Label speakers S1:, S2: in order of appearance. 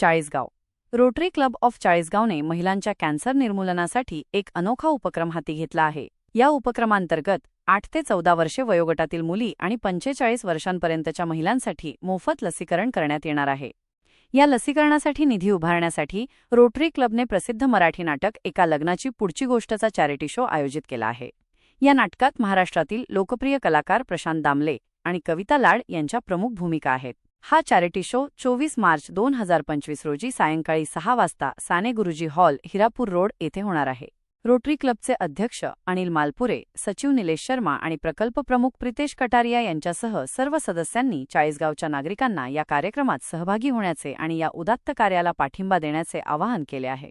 S1: Chalisgaon. Rotary club of चाळीसगावने महिलांच्या cancer निर्मूलनासाठी एक अनोखा उपक्रम हाती घेतला आहे. या उपक्रमांतर्गत आठ ते चौदा वर्षे वयोगटातील मुली आणि पंचेचाळीस वर्षांपर्यंतच्या महिलांसाठी मोफत लसीकरण करण्यात येणार आहे. या लसीकरणासाठी निधी उभारण्यासाठी रोटरी क्लबने प्रसिद्ध मराठी नाटक एका लग्नाची पुढची गोष्टचा चॅरिटी शो आयोजित केला आहे. या नाटकात महाराष्ट्रातील लोकप्रिय कलाकार प्रशांत दामले आणि कविता लाड यांच्या प्रमुख भूमिका आहेत. हा चॅरिटी शो चोवीस मार्च दोन हजार पंचवीस रोजी सायंकाळी सहा वाजता साने गुरुजी हॉल हिरापूर रोड येथे होणार आहे. रोटरी क्लबचे अध्यक्ष अनिल मालपुरे सचिव निलेश शर्मा आणि प्रकल्प प्रमुख प्रितेश कटारिया यांच्यासह सर्व सदस्यांनी चाळीसगावच्या नागरिकांना या कार्यक्रमात सहभागी होण्याचे आणि या उदात्त कार्याला पाठिंबा देण्याचे आवाहन केले आहे.